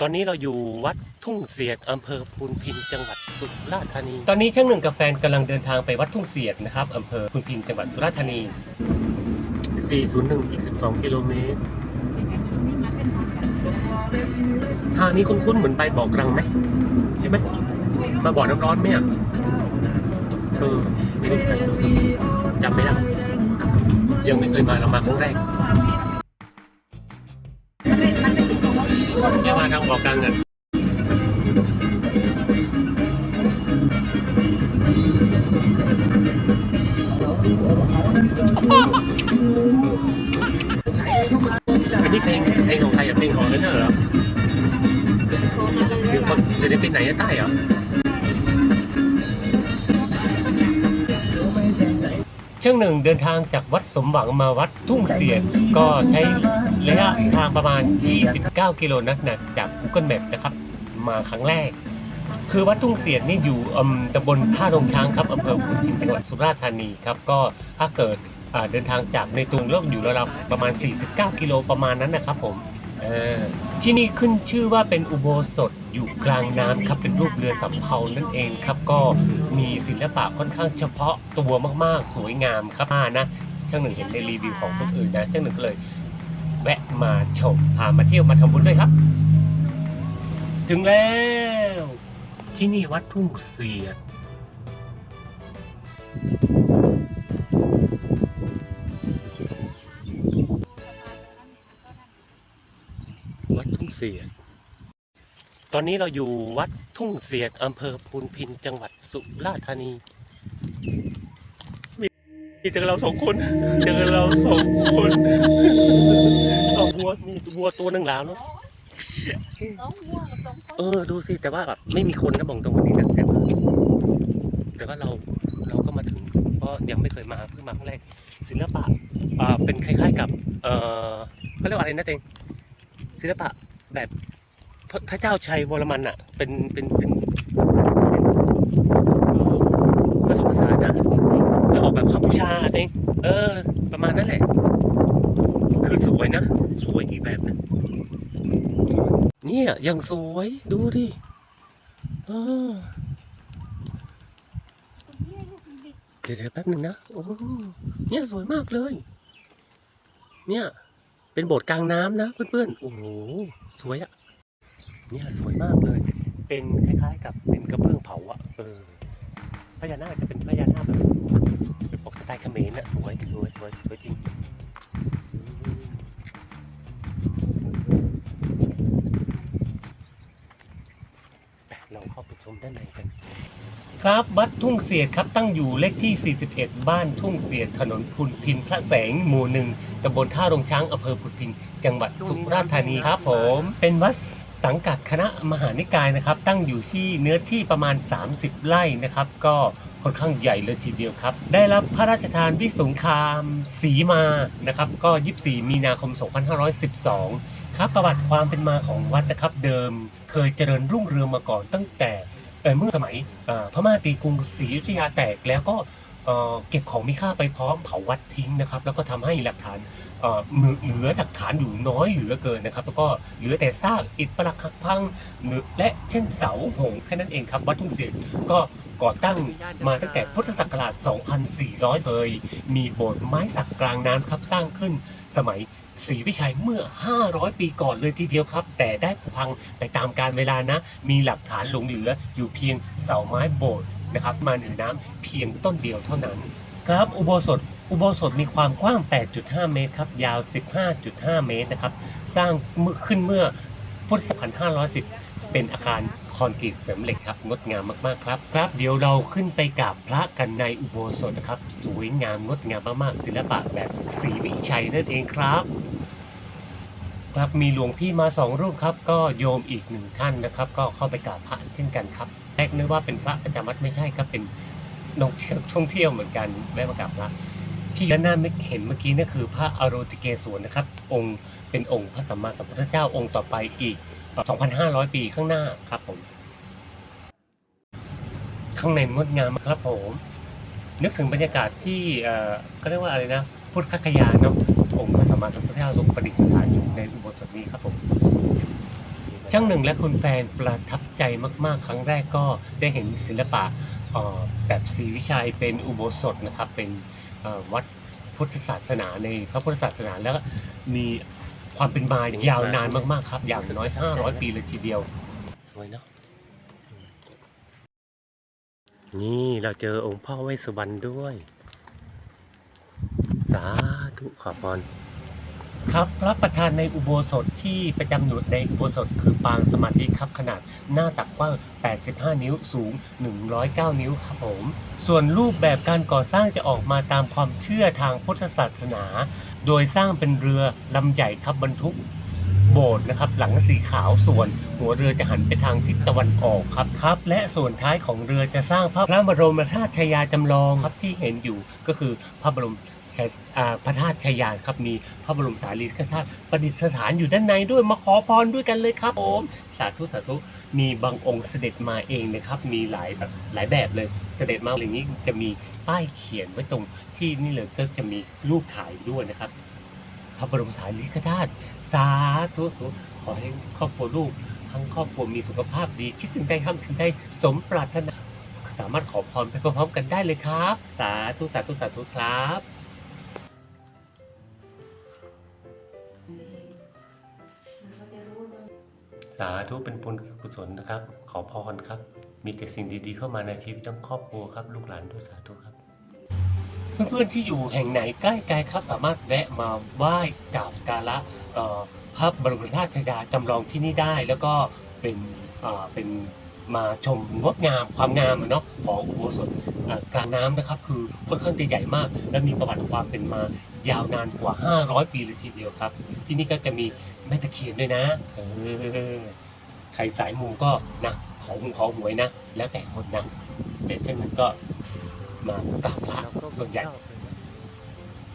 ตอนนี้เราอยู่วัดทุ่งเสียดอำเภอพูนพินจังหวัดสุราษฎร์ธานี ตอนนี้ช่างหนึ่งกับแฟนกำลังเดินทางไปวัดทุ่งเสียดนะครับอำเภอพูนพินจังหวัดสุราษฎร์ธานี 401อีก12 กิโลเมตรทางนี้คุ้นๆเหมือนไปบ่อกรังไหมใช่ไหมมาบ่อน้ำร้อนไหมอะเออไม่รู้จำไม่ได้ยังไม่เคยมาเรามาครั้งแรกาทางบ่อกรังอะอันนี้เพลงเพลงของใครอะเพลงของนั่นเหรอเดี๋ยวคนจะได้ไปไหนใต้เหรอช่างหนึ่งเดินทางจากวัดสมหวังมาวัดทุ่งเสียดก็ใช้ ระยะทางประมาณ 29 กิโลนะนะจาก Google Map นะครับ มาครั้งแรก คือวัดทุ่งเสียดนี่อยู่ตำบลท่าดงช้างครับอำเภอพุนพินจังหวัดสุราษฎร์ธานีครับ ก็ถ้าเกิดเดินทางจากในตัวเมืองอยู่ราวๆประมาณ 49 กิโลประมาณนั้นนะครับผมที่นี่ขึ้นชื่อว่าเป็นอุโบสถอยู่กลางน้ำครับเป็นรูปเรือสำเภานั่นเองครับก็มีศิลปะค่อนข้างเฉพาะตัวมากๆ สวยงามครับอ่านะช่างหนึ่งเห็นในรีวิวของคนอื่นนะช่างหนึ่งก็เลย แวะมาชมพามาเที่ยวมาทำบุญด้วยครับ ถึงแล้ว ที่นี่วัดทุ่งเสียดวัดทุ่งเสียด ตอนนี้เราอยู่วัดทุ่งเสียดอำเภอพูนพินจังหวัดสุราษฎร์ธานี มีมีแต่เราสองคนเจอเราสองคนเอาวัวมีวัวตัวหนึ่งแล้วเนาะสองวัวกับสองคนเออดูสิแต่ว่าแบบไม่มีคนนะบอกตรงวันนี้นะแต่ว่าแต่ว่าเราเราก็มาถึงเพราะยังไม่เคยมาเพิ่งมาครั้งแรกศิลปะอ่าเป็นคล้าย ๆ กับเออเขาเรียกว่าอะไรนะเต็งศิลปะแบบพระพระเจ้าชัยวรมันอะ เป็นเป็นเป็นเป็นเออผสมผสานนะจะออกแบบกัมพูชา อะเออ ประมาณนั้นแหละ คือสวยนะ สวยอีกแบบหนึงเนี่ยยังสวยดูดิเออเดี๋ยวเดี๋ยวแป๊บหนึ่งนะโอ้เนี่ยสวยมากเลย เนี่ย เป็นโบสถ์กลางน้ำนะเพื่อนๆ โอ้โห สวยอะเนี่ยสวยมากเลย เป็นคล้ายๆ กับเป็นกระเบื้องเผาอะเออพญานาคจะเป็นพญานาคแบบ เป็นปกสไตล์เขมรอะสวยสวยสวยสวยจริงอืมเราเข้าไปชมด้านในกัน ครับวัดทุ่งเสียดครับตั้งอยู่เลขที่ 41 บ้านทุ่งเสียดถนนพุนพินพระแสงหมู่หนึ่งตำบลท่าโรงช้างอำเภอพุนพิน จังหวัดสุราษฎร์ธานีครับผม เป็นวัดสังกัดคณะมหานิกายนะครับ ตั้งอยู่ที่เนื้อที่ประมาณ 30 ไร่นะครับ ก็ ค่อนข้างใหญ่เลยทีเดียวครับ ได้รับพระราชทานวิสงครามสีมานะครับก็ 24 มีนาคม 2512 ครับประวัติความเป็นมาของวัดนะครับเดิมเคยเจริญรุ่งเรืองมาก่อนตั้งแต่เเมื่อสมัยพม่าตีกรุงศรีอยุธยาแตกแล้วก็เก็บของมีค่าไปพร้อมเผาวัดทิ้งนะครับ แล้วก็ทำให้หลักฐานเหลือหลักฐานอยู่น้อยเหลือเกินนะครับ แล้วก็เหลือแต่ซากอิฐปรักหักพังและเช่นเสาหงส์แค่นั้นเองครับวัดทุ่งเสียงก็ ก่อตั้งมาตั้งแต่พุทธศักราช 2400เคยมีโบสถ์ไม้สักกลางน้ำครับสร้างขึ้นสมัยศรีวิชัยเมื่อ 500 ปีก่อนเลยทีเดียวครับ แต่ได้พังไปตามกาลเวลานะ มีหลักฐานหลงเหลืออยู่เพียงเสาไม้โบสถ์นะครับ มาเหนือน้ำเพียงต้นเดียวเท่านั้น ครับอุโบสถอุโบสถมีความกว้าง 8.5 เมตรครับ ยาว 15.5 เมตรนะครับ สร้างเมื่อขึ้นเมื่อพุทธศักราช510 เป็นอาคารคอนกรีตเสริมเหล็กครับงดงามมากๆครับครับ เดี๋ยวเราขึ้นไปกราบพระกันในอุโบสถนะครับ สวยงามงดงามมากๆศิลปะแบบศรีวิชัยนั่นเองครับ ครับมีหลวงพี่มาสองรูปครับ ก็โยมอีกหนึ่งท่านนะครับ ก็เข้าไปกราบพระเช่นกันครับแรกนึกว่าเป็นพระประจำวัดไม่ใช่ครับเป็นนกเที่ยวท่องเที่ยวเหมือนกันแวะมากราบพระที่ด้านหน้าไม่เห็นเมื่อกี้นั่นคือพระอโรติเกศวรนะครับ องค์เป็นองค์พระสัมมาสัมพุทธเจ้าองค์ต่อไปอีก 2,500 ปีข้างหน้าครับผม ข้างในงดงามครับผม นึกถึงบรรยากาศที่เขาเรียกว่าอะไรนะพุทธคยาเนาะองค์พระสัมมาสัมพุทธเจ้าทรงประดิษฐานอยู่ในอุโบสถนี้ครับผมช่างหนึ่งและคุณแฟนประทับใจมาก ๆ ครั้งแรกก็ได้เห็นศิลปะแบบศรีวิชัยเป็นอุโบสถนะครับ เป็นวัดพุทธศาสนาในพระพุทธศาสนาแล้วก็มี ความเป็นมายาวนานมากๆครับ อย่างน้อย 500 ปีเลยทีเดียว สวยเนาะนี่เราเจอองค์พ่อเวสสุวรรณด้วย สาธุขอพร ครับพระประธานในอุโบสถที่ประจำหนุดในอุโบสถคือปางสมาธิครับขนาดหน้าตักกว้าง 85 นิ้วสูง 109 นิ้วครับผม ส่วนรูปแบบการก่อสร้างจะออกมาตามความเชื่อทางพุทธศาสนา โดยสร้างเป็นเรือลำใหญ่ครับบรรทุกโบสถ์นะครับหลังสีขาวส่วน หัวเรือจะหันไปทางทิศตะวันออกครับครับ และส่วนท้ายของเรือจะสร้างพระบรมธาตุชายาจำลองครับที่เห็นอยู่ก็คือพระบรม พระธาตุชายาครับมีพระบรมสารีริกธาตุประดิษฐานอยู่ด้านในด้วยมาขอพรด้วยกันเลยครับผมสาธุสาธุมีบางองค์เสด็จมาเองนะครับมีหลายแบบหลายแบบเลยเสด็จมาอย่างนี้จะมีป้ายเขียนไว้ตรงที่นี่เลยก็จะมีรูปถ่ายด้วยนะครับ พระบรมสารีริกธาตุสาธุสาธุขอให้ครอบครัวลูกทั้งครอบครัวมีสุขภาพดี คิดสิ่งใดทำสิ่งใดสมปรารถนาสามารถขอพรไปพร้อมๆกันได้เลยครับ สาธุสาธุสาธุครับ สาธุเป็นบุญกุศลนะครับ ขอพรครับ มีแต่สิ่งดีๆเข้ามาในชีวิตทั้งครอบครัวครับ ลูกหลานด้วยสาธุครับ เพื่อนๆที่อยู่แห่งไหนใกล้ๆครับ สามารถแวะมาไหว้กราบสกการะพระบรมธาตุชายาจำลองที่นี่ได้ แล้วก็เป็นเป็น มาชมงดงามความงามอะเนาะของอุโบสถเอ่อกลางน้ำนะครับ คือค่อนข้างจะใหญ่มาก และมีประวัติความเป็นมายาวนานกว่า 500 ปีเลยทีเดียวครับ ที่นี่ก็จะมีแม่ตะเคียนด้วยนะเออใครสายมูก็นะขอหงขอหวยนะ แล้วแต่คนนะแต่เช่นนั้นก็มากราบพระส่วนใหญ่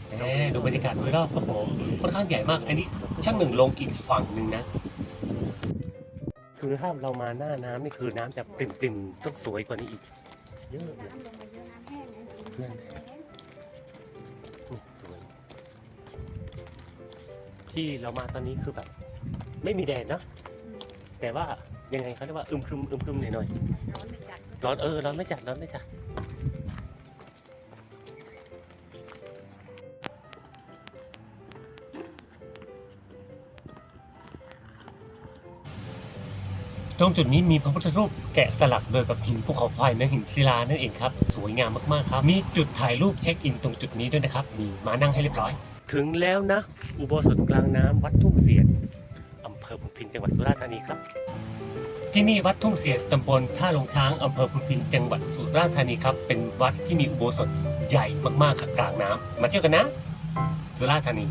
แหมดูบรรยากาศโดยรอบครับผมค่อนข้างใหญ่มาก อันนี้ช่างหนึ่งลงอีกฝั่งหนึ่งนะ คือถ้าเรามาหน้าน้ำนี่คือน้ำจะปริ่มๆต้องสวยกว่านี้อีก เยอะเลยเพื่อนนี่สวย ที่เรามาตอนนี้คือแบบ ไม่มีแดดเนอะแต่ว่ายังไงเขาเรียกว่าอึมครึมอึมครึมหน่อยๆร้อนเออร้อนไม่จัดร้อนไม่จัด รงจุดนี้มีพระพุทธรูปแกะสลักโดยแบบหินภูเขาไฟและหินศิลานั่นเองครับ สวยงามมากๆครับ มีจุดถ่ายรูปเช็คอินตรงจุดนี้ด้วยนะครับ มีมานั่งให้เรียบร้อย ถึงแล้วนะ อุโบสถกลางน้ำวัดทุ่งเสียดอำเภอพุนพินจังหวัดสุราษฎร์ธานีครับ ที่นี่วัดทุ่งเสียดตำบลท่าลงช้างอำเภอพุนพินจังหวัดสุราษฎร์ธานีครับเป็นวัดที่มีอุโบสถใหญ่มากๆครับกลางน้ำมาเที่ยวกันนะ สุราษฎร์ธานี